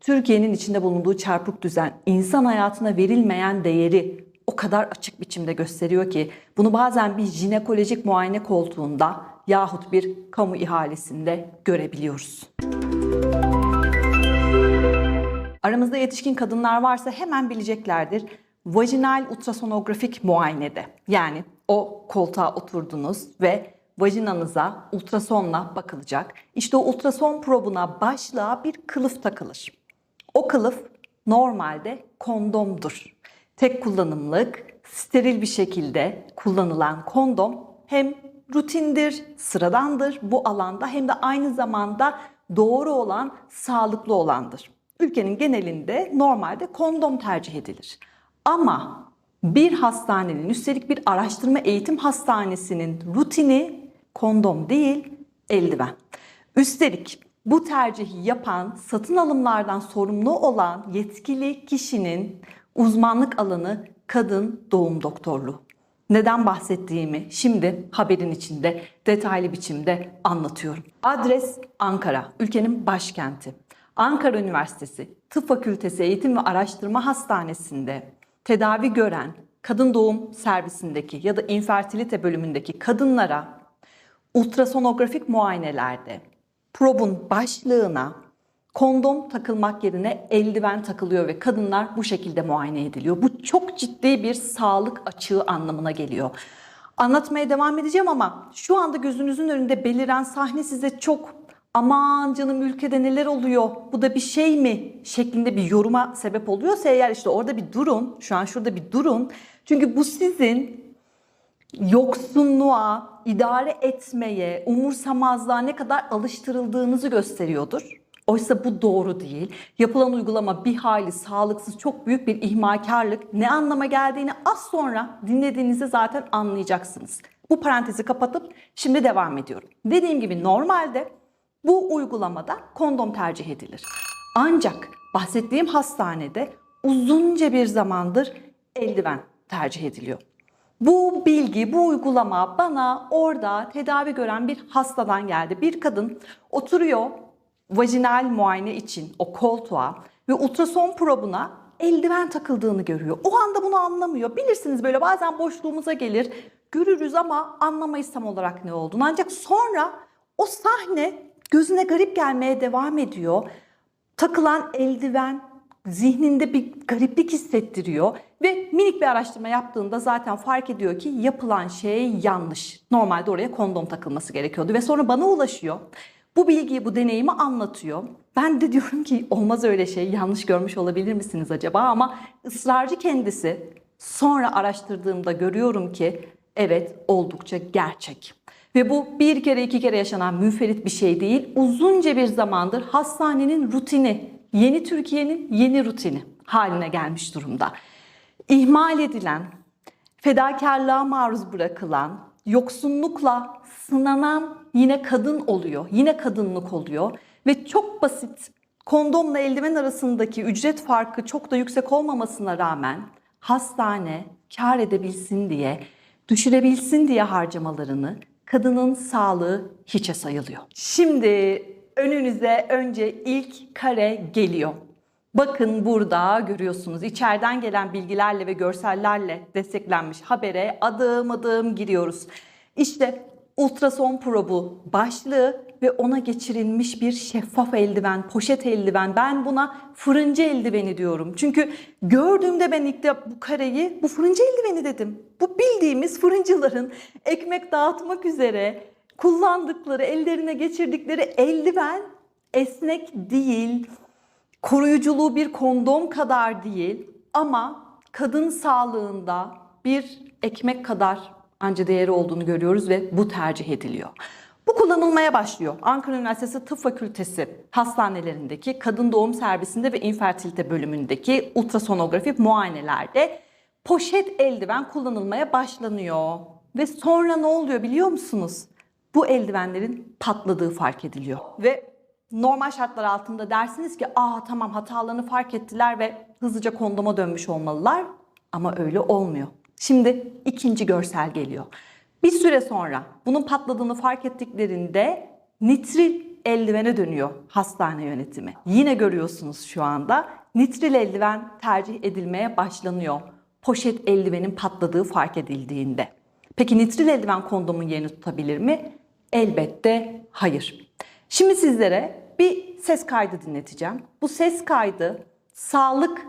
Türkiye'nin içinde bulunduğu çarpık düzen, insan hayatına verilmeyen değeri o kadar açık biçimde gösteriyor ki bunu bazen bir jinekolojik muayene koltuğunda yahut bir kamu ihalesinde görebiliyoruz. Aramızda yetişkin kadınlar varsa hemen bileceklerdir. Vajinal ultrasonografik muayenede yani o koltuğa oturdunuz ve vajinanıza ultrasonla bakılacak. İşte o ultrason probuna başlığa bir kılıf takılır. O kılıf normalde kondomdur. Tek kullanımlık, steril bir şekilde kullanılan kondom hem rutindir, sıradandır bu alanda hem de aynı zamanda doğru olan, sağlıklı olandır. Ülkenin genelinde normalde kondom tercih edilir. Ama bir hastanenin, üstelik bir araştırma eğitim hastanesinin rutini kondom değil, eldiven. Üstelik bu tercihi yapan, satın alımlardan sorumlu olan yetkili kişinin uzmanlık alanı kadın doğum doktorluğu. Neden bahsettiğimi şimdi haberin içinde detaylı biçimde anlatıyorum. Adres Ankara, ülkenin başkenti. Ankara Üniversitesi Tıp Fakültesi Eğitim ve Araştırma Hastanesi'nde tedavi gören kadın doğum servisindeki ya da infertilite bölümündeki kadınlara ultrasonografik muayenelerde probun başlığına kondom takılmak yerine eldiven takılıyor ve kadınlar bu şekilde muayene ediliyor. Bu çok ciddi bir sağlık açığı anlamına geliyor. Anlatmaya devam edeceğim ama şu anda gözünüzün önünde beliren sahne size çok aman canım ülkede neler oluyor bu da bir şey mi şeklinde bir yoruma sebep oluyorsa eğer işte orada bir durun şu an şurada bir durun çünkü bu sizin yoksunluğa, idare etmeye, umursamazlığa ne kadar alıştırıldığınızı gösteriyordur. Oysa bu doğru değil. Yapılan uygulama bir hali sağlıksız, çok büyük bir ihmalkarlık. Ne anlama geldiğini az sonra dinlediğinizde zaten anlayacaksınız. Bu parantezi kapatıp şimdi devam ediyorum. Dediğim gibi normalde bu uygulamada kondom tercih edilir. Ancak bahsettiğim hastanede uzunca bir zamandır eldiven tercih ediliyor. Bu bilgi, bu uygulama bana orada tedavi gören bir hastadan geldi. Bir kadın oturuyor vajinal muayene için o koltuğa ve ultrason probuna eldiven takıldığını görüyor. O anda bunu anlamıyor. Bilirsiniz böyle bazen boşluğumuza gelir, görürüz ama anlamayız tam olarak ne olduğunu. Ancak sonra o sahne gözüne garip gelmeye devam ediyor. Takılan eldiven zihninde bir gariplik hissettiriyor ve minik bir araştırma yaptığında zaten fark ediyor ki yapılan şey yanlış. Normalde oraya kondom takılması gerekiyordu ve sonra bana ulaşıyor. Bu bilgiyi, bu deneyimi anlatıyor. Ben de diyorum ki olmaz öyle şey, yanlış görmüş olabilir misiniz acaba? Ama ısrarcı kendisi. Sonra araştırdığımda görüyorum ki evet oldukça gerçek. Ve bu bir kere iki kere yaşanan münferit bir şey değil. Uzunca bir zamandır hastanenin rutini, yeni Türkiye'nin yeni rutini haline gelmiş durumda. İhmal edilen, fedakarlığa maruz bırakılan, yoksunlukla sınanan yine kadın oluyor. Yine kadınlık oluyor ve çok basit kondomla eldiven arasındaki ücret farkı çok da yüksek olmamasına rağmen hastane kar edebilsin diye, düşürebilsin diye harcamalarını kadının sağlığı hiçe sayılıyor. Şimdi önünüze önce ilk kare geliyor. Bakın burada görüyorsunuz içeriden gelen bilgilerle ve görsellerle desteklenmiş habere adım adım giriyoruz. İşte ultrason probu başlığı ve ona geçirilmiş bir şeffaf eldiven, poşet eldiven. Ben buna fırıncı eldiveni diyorum. Çünkü gördüğümde ben ilk de bu kareyi bu fırıncı eldiveni dedim. Bu bildiğimiz fırıncıların ekmek dağıtmak üzere kullandıkları, ellerine geçirdikleri eldiven esnek değil, koruyuculuğu bir kondom kadar değil ama kadın sağlığında bir ekmek kadar anca değeri olduğunu görüyoruz ve bu tercih ediliyor. Bu kullanılmaya başlıyor. Ankara Üniversitesi Tıp Fakültesi hastanelerindeki kadın doğum servisinde ve infertilite bölümündeki ultrasonografi muayenelerde poşet eldiven kullanılmaya başlanıyor. Ve sonra ne oluyor biliyor musunuz? Bu eldivenlerin patladığı fark ediliyor. Ve normal şartlar altında dersiniz ki aa tamam hatalarını fark ettiler ve hızlıca kondoma dönmüş olmalılar. Ama öyle olmuyor. Şimdi ikinci görsel geliyor. Bir süre sonra bunun patladığını fark ettiklerinde nitril eldivene dönüyor hastane yönetimi. Yine görüyorsunuz şu anda nitril eldiven tercih edilmeye başlanıyor. Poşet eldivenin patladığı fark edildiğinde. Peki nitril eldiven kondomun yerini tutabilir mi? Elbette hayır. Şimdi sizlere bir ses kaydı dinleteceğim. Bu ses kaydı sağlık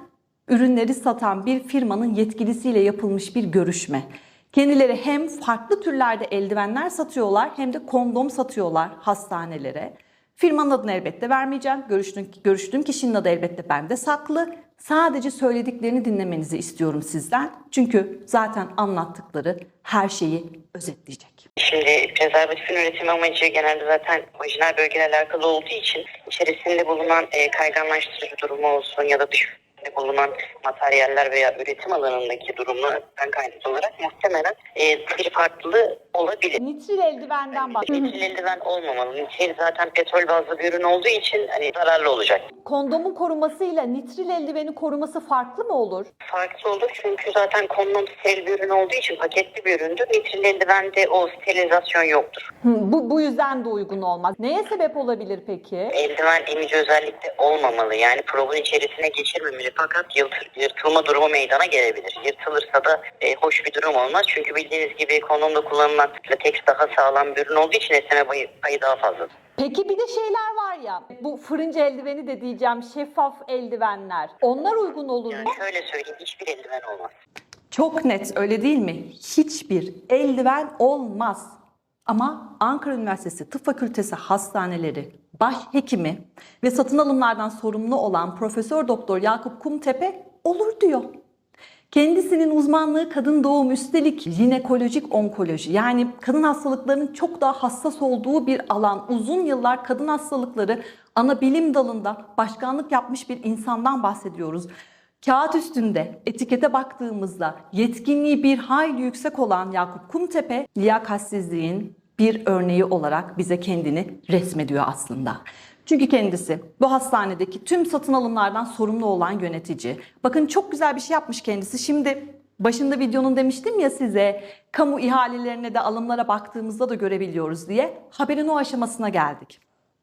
ürünleri satan bir firmanın yetkilisiyle yapılmış bir görüşme. Kendileri hem farklı türlerde eldivenler satıyorlar hem de kondom satıyorlar hastanelere. Firmanın adını elbette vermeyeceğim. Görüştüğüm, görüştüğüm kişinin adı elbette bende saklı. Sadece söylediklerini dinlemenizi istiyorum sizden. Çünkü zaten anlattıkları her şeyi özetleyecek. Şimdi prezervatifin üretimi amacı genelde zaten vajinal bölgeyle alakalı olduğu için içerisinde bulunan e, kayganlaştırıcı durumu olsun ya da dış bulunan materyaller veya üretim alanındaki durumlardan kaynaklı olarak muhtemelen e, bir farklılığı olabilir. Nitril eldivenden bak. Nitril eldiven olmamalı. Nitril zaten petrol bazlı bir ürün olduğu için hani zararlı olacak. Kondomun korumasıyla nitril eldivenin koruması farklı mı olur? Farklı olur çünkü zaten kondom steril bir ürün olduğu için paketli bir üründür. Nitril eldivende o sterilizasyon yoktur. Bu, bu yüzden de uygun olmaz. Neye sebep olabilir peki? eldiven emici özellikle olmamalı. Yani probun içerisine geçirmemeli fakat yırt- yırtılma durumu meydana gelebilir. Yırtılırsa da e, hoş bir durum olmaz. Çünkü bildiğiniz gibi kondomda kullanılan lateks daha sağlam bir ürün olduğu için esneme payı, payı daha fazla. Peki bir de şeyler var ya, bu fırıncı eldiveni de diyeceğim, şeffaf eldivenler. Onlar uygun olur mu? Yani şöyle söyleyeyim hiçbir eldiven olmaz. Çok net öyle değil mi? Hiçbir eldiven olmaz. Ama Ankara Üniversitesi Tıp Fakültesi hastaneleri baş hekimi ve satın alımlardan sorumlu olan Profesör Doktor Yakup Kumtepe olur diyor. Kendisinin uzmanlığı kadın doğum üstelik jinekolojik onkoloji yani kadın hastalıklarının çok daha hassas olduğu bir alan. Uzun yıllar kadın hastalıkları ana bilim dalında başkanlık yapmış bir insandan bahsediyoruz. Kağıt üstünde etikete baktığımızda yetkinliği bir hayli yüksek olan Yakup Kumtepe liyakatsizliğin bir örneği olarak bize kendini resmediyor aslında. Çünkü kendisi bu hastanedeki tüm satın alımlardan sorumlu olan yönetici. Bakın çok güzel bir şey yapmış kendisi. Şimdi başında videonun demiştim ya size kamu ihalelerine de alımlara baktığımızda da görebiliyoruz diye haberin o aşamasına geldik.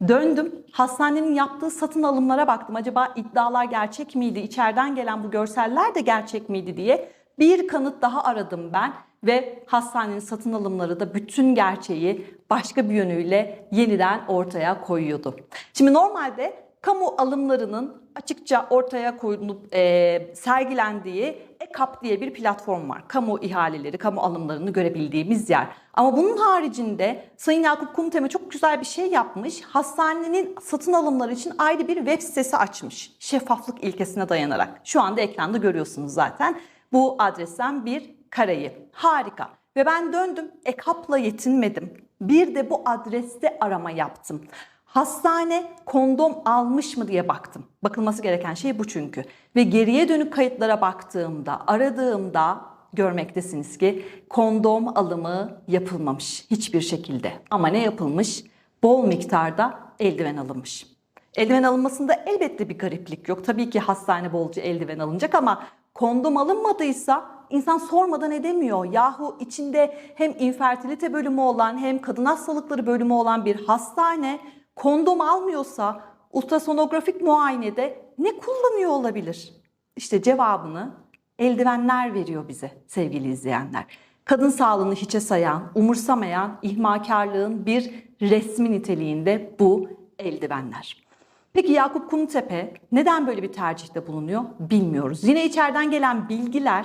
Döndüm hastanenin yaptığı satın alımlara baktım. Acaba iddialar gerçek miydi? İçeriden gelen bu görseller de gerçek miydi diye bir kanıt daha aradım ben ve hastanenin satın alımları da bütün gerçeği başka bir yönüyle yeniden ortaya koyuyordu. Şimdi normalde kamu alımlarının açıkça ortaya koyulup e, sergilendiği EKAP diye bir platform var. Kamu ihaleleri, kamu alımlarını görebildiğimiz yer. Ama bunun haricinde Sayın Yakup Kumteme çok güzel bir şey yapmış. Hastanenin satın alımları için ayrı bir web sitesi açmış. Şeffaflık ilkesine dayanarak. Şu anda ekranda görüyorsunuz zaten. Bu adresten bir kareyi. Harika. Ve ben döndüm, EKAP'la yetinmedim. Bir de bu adreste arama yaptım. Hastane kondom almış mı diye baktım. Bakılması gereken şey bu çünkü. Ve geriye dönük kayıtlara baktığımda, aradığımda görmektesiniz ki kondom alımı yapılmamış hiçbir şekilde. Ama ne yapılmış? Bol miktarda eldiven alınmış. Eldiven alınmasında elbette bir gariplik yok. Tabii ki hastane bolca eldiven alınacak ama kondom alınmadıysa insan sormadan edemiyor. Yahu içinde hem infertilite bölümü olan hem kadın hastalıkları bölümü olan bir hastane kondom almıyorsa ultrasonografik muayenede ne kullanıyor olabilir? İşte cevabını eldivenler veriyor bize sevgili izleyenler. Kadın sağlığını hiçe sayan, umursamayan ihmalkarlığın bir resmi niteliğinde bu eldivenler. Peki Yakup Kumtepe neden böyle bir tercihte bulunuyor bilmiyoruz. Yine içeriden gelen bilgiler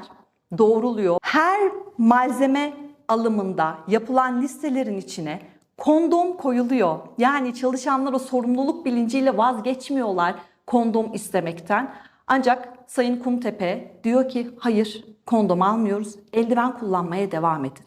doğruluyor. Her malzeme alımında yapılan listelerin içine kondom koyuluyor. Yani çalışanlar o sorumluluk bilinciyle vazgeçmiyorlar kondom istemekten. Ancak Sayın Kumtepe diyor ki hayır kondom almıyoruz eldiven kullanmaya devam edin.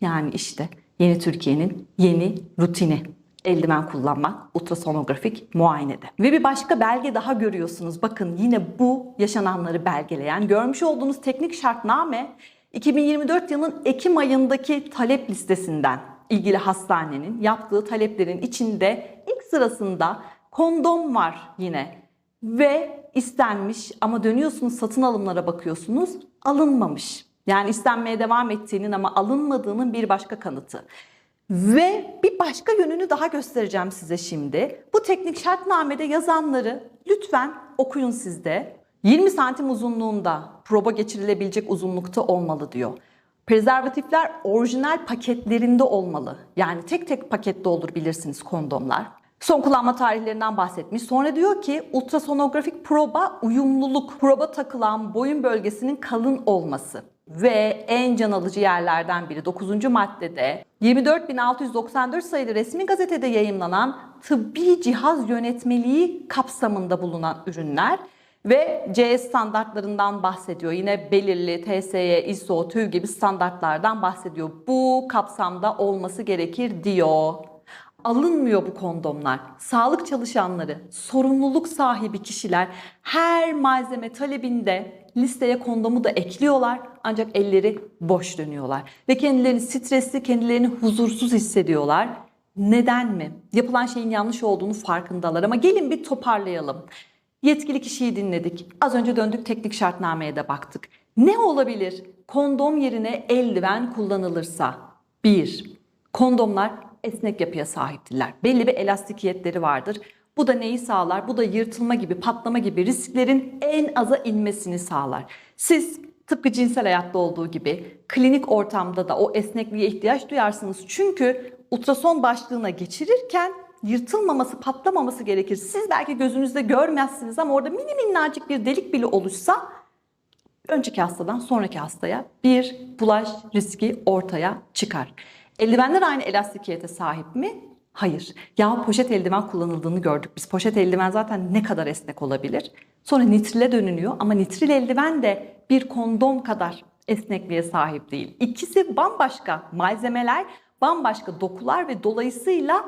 Yani işte yeni Türkiye'nin yeni rutini eldiven kullanmak ultrasonografik muayenede. Ve bir başka belge daha görüyorsunuz. Bakın yine bu yaşananları belgeleyen görmüş olduğunuz teknik şartname 2024 yılının Ekim ayındaki talep listesinden ilgili hastanenin yaptığı taleplerin içinde ilk sırasında kondom var yine ve istenmiş ama dönüyorsunuz satın alımlara bakıyorsunuz alınmamış. Yani istenmeye devam ettiğinin ama alınmadığının bir başka kanıtı. Ve bir başka yönünü daha göstereceğim size şimdi. Bu teknik şartnamede yazanları lütfen okuyun siz de. 20 santim uzunluğunda proba geçirilebilecek uzunlukta olmalı diyor. Prezervatifler orijinal paketlerinde olmalı. Yani tek tek pakette olur bilirsiniz kondomlar. Son kullanma tarihlerinden bahsetmiş. Sonra diyor ki ultrasonografik proba uyumluluk. Proba takılan boyun bölgesinin kalın olması. Ve en can alıcı yerlerden biri 9. maddede 24.694 sayılı resmi gazetede yayımlanan tıbbi cihaz yönetmeliği kapsamında bulunan ürünler ve CS standartlarından bahsediyor. Yine belirli TSE, ISO, TÜV gibi standartlardan bahsediyor. Bu kapsamda olması gerekir diyor. Alınmıyor bu kondomlar. Sağlık çalışanları, sorumluluk sahibi kişiler her malzeme talebinde listeye kondomu da ekliyorlar ancak elleri boş dönüyorlar ve kendilerini stresli, kendilerini huzursuz hissediyorlar. Neden mi? Yapılan şeyin yanlış olduğunu farkındalar ama gelin bir toparlayalım. Yetkili kişiyi dinledik. Az önce döndük teknik şartnameye de baktık. Ne olabilir? Kondom yerine eldiven kullanılırsa. 1. Kondomlar esnek yapıya sahiptirler. Belli bir elastikiyetleri vardır. Bu da neyi sağlar? Bu da yırtılma gibi, patlama gibi risklerin en aza inmesini sağlar. Siz tıpkı cinsel hayatta olduğu gibi klinik ortamda da o esnekliğe ihtiyaç duyarsınız. Çünkü ultrason başlığına geçirirken yırtılmaması, patlamaması gerekir. Siz belki gözünüzde görmezsiniz ama orada mini minnacık bir delik bile oluşsa önceki hastadan sonraki hastaya bir bulaş riski ortaya çıkar. Eldivenler aynı elastikiyete sahip mi? Hayır. Ya poşet eldiven kullanıldığını gördük. Biz poşet eldiven zaten ne kadar esnek olabilir? Sonra nitrile dönülüyor ama nitril eldiven de bir kondom kadar esnekliğe sahip değil. İkisi bambaşka malzemeler, bambaşka dokular ve dolayısıyla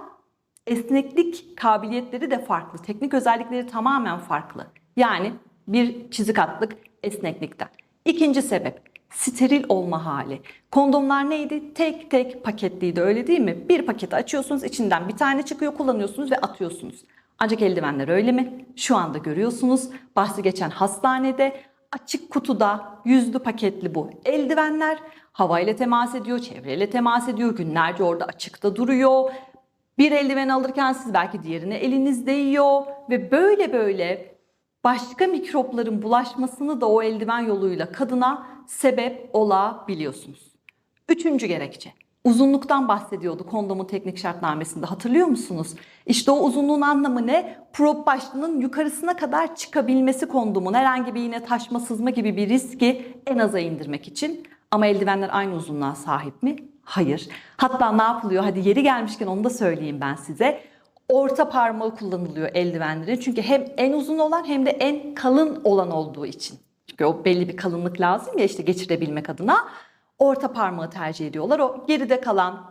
esneklik kabiliyetleri de farklı. Teknik özellikleri tamamen farklı. Yani bir çizik atlık esneklikten. İkinci sebep steril olma hali. Kondomlar neydi? Tek tek paketliydi öyle değil mi? Bir paketi açıyorsunuz içinden bir tane çıkıyor kullanıyorsunuz ve atıyorsunuz. Ancak eldivenler öyle mi? Şu anda görüyorsunuz bahsi geçen hastanede açık kutuda yüzlü paketli bu eldivenler havayla temas ediyor, çevreyle temas ediyor, günlerce orada açıkta duruyor. Bir eldiven alırken siz belki diğerine eliniz değiyor ve böyle böyle başka mikropların bulaşmasını da o eldiven yoluyla kadına sebep olabiliyorsunuz. Üçüncü gerekçe. Uzunluktan bahsediyordu kondomun teknik şartnamesinde hatırlıyor musunuz? İşte o uzunluğun anlamı ne? Prop başlığının yukarısına kadar çıkabilmesi kondomun herhangi bir yine taşma sızma gibi bir riski en aza indirmek için. Ama eldivenler aynı uzunluğa sahip mi? Hayır. Hatta ne yapılıyor? Hadi yeri gelmişken onu da söyleyeyim ben size. Orta parmağı kullanılıyor eldivenlerin. Çünkü hem en uzun olan hem de en kalın olan olduğu için. Çünkü o belli bir kalınlık lazım ya işte geçirebilmek adına. Orta parmağı tercih ediyorlar. O geride kalan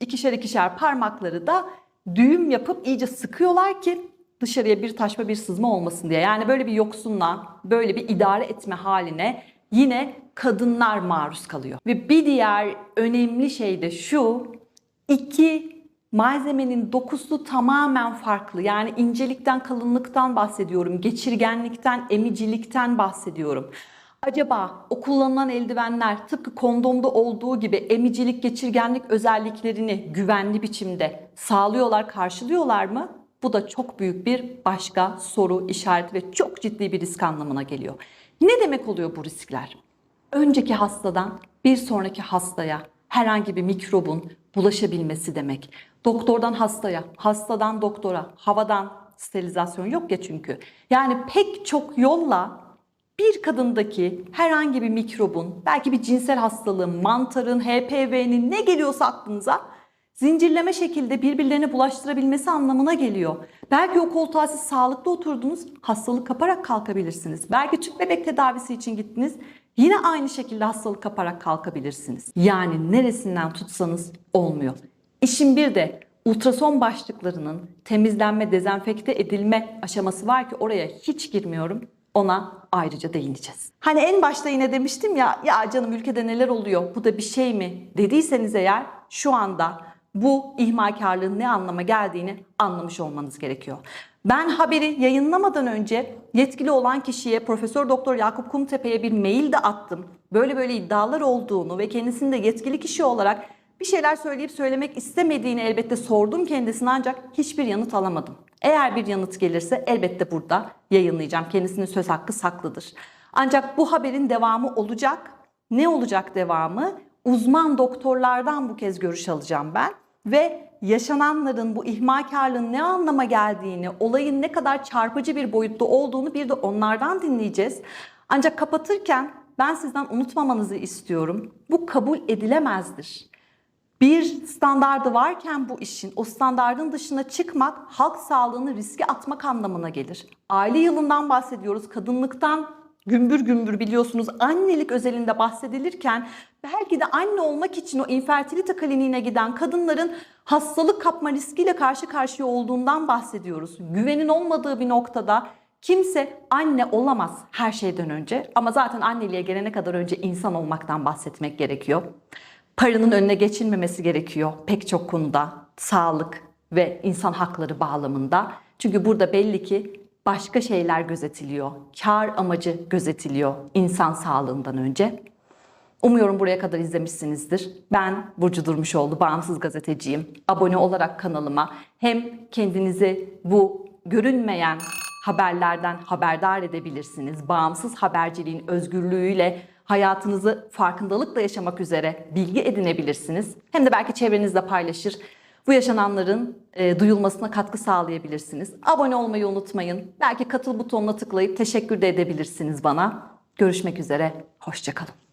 ikişer ikişer parmakları da düğüm yapıp iyice sıkıyorlar ki dışarıya bir taşma bir sızma olmasın diye. Yani böyle bir yoksunluğa, böyle bir idare etme haline yine kadınlar maruz kalıyor. Ve bir diğer önemli şey de şu. iki malzemenin dokusu tamamen farklı. Yani incelikten, kalınlıktan bahsediyorum. Geçirgenlikten, emicilikten bahsediyorum. Acaba o kullanılan eldivenler tıpkı kondomda olduğu gibi emicilik, geçirgenlik özelliklerini güvenli biçimde sağlıyorlar, karşılıyorlar mı? Bu da çok büyük bir başka soru işareti ve çok ciddi bir risk anlamına geliyor. Ne demek oluyor bu riskler? Önceki hastadan bir sonraki hastaya herhangi bir mikrobun bulaşabilmesi demek. Doktordan hastaya, hastadan doktora, havadan sterilizasyon yok ya çünkü. Yani pek çok yolla bir kadındaki herhangi bir mikrobun, belki bir cinsel hastalığın, mantarın, HPV'nin ne geliyorsa aklınıza zincirleme şekilde birbirlerine bulaştırabilmesi anlamına geliyor. Belki o koltuğa siz sağlıklı oturdunuz, hastalık kaparak kalkabilirsiniz. Belki tüp bebek tedavisi için gittiniz, yine aynı şekilde hastalık kaparak kalkabilirsiniz. Yani neresinden tutsanız olmuyor. İşin bir de ultrason başlıklarının temizlenme, dezenfekte edilme aşaması var ki oraya hiç girmiyorum. Ona ayrıca değineceğiz. Hani en başta yine demiştim ya ya canım ülkede neler oluyor bu da bir şey mi dediyseniz eğer şu anda bu ihmalkarlığın ne anlama geldiğini anlamış olmanız gerekiyor. Ben haberi yayınlamadan önce yetkili olan kişiye Profesör Doktor Yakup Kumtepe'ye bir mail de attım. Böyle böyle iddialar olduğunu ve kendisini de yetkili kişi olarak bir şeyler söyleyip söylemek istemediğini elbette sordum kendisine ancak hiçbir yanıt alamadım. Eğer bir yanıt gelirse elbette burada yayınlayacağım. Kendisinin söz hakkı saklıdır. Ancak bu haberin devamı olacak. Ne olacak devamı? Uzman doktorlardan bu kez görüş alacağım ben ve yaşananların bu ihmalkarlığın ne anlama geldiğini, olayın ne kadar çarpıcı bir boyutta olduğunu bir de onlardan dinleyeceğiz. Ancak kapatırken ben sizden unutmamanızı istiyorum. Bu kabul edilemezdir. Bir standardı varken bu işin o standardın dışına çıkmak halk sağlığını riske atmak anlamına gelir. Aile yılından bahsediyoruz. Kadınlıktan gümbür gümbür biliyorsunuz annelik özelinde bahsedilirken belki de anne olmak için o infertilite kliniğine giden kadınların hastalık kapma riskiyle karşı karşıya olduğundan bahsediyoruz. Güvenin olmadığı bir noktada kimse anne olamaz her şeyden önce ama zaten anneliğe gelene kadar önce insan olmaktan bahsetmek gerekiyor paranın önüne geçilmemesi gerekiyor pek çok konuda. Sağlık ve insan hakları bağlamında. Çünkü burada belli ki başka şeyler gözetiliyor. Kar amacı gözetiliyor insan sağlığından önce. Umuyorum buraya kadar izlemişsinizdir. Ben Burcu Durmuşoğlu, bağımsız gazeteciyim. Abone olarak kanalıma hem kendinizi bu görünmeyen haberlerden haberdar edebilirsiniz. Bağımsız haberciliğin özgürlüğüyle hayatınızı farkındalıkla yaşamak üzere bilgi edinebilirsiniz. Hem de belki çevrenizde paylaşır. Bu yaşananların e, duyulmasına katkı sağlayabilirsiniz. Abone olmayı unutmayın. Belki katıl butonuna tıklayıp teşekkür de edebilirsiniz bana. Görüşmek üzere. Hoşçakalın.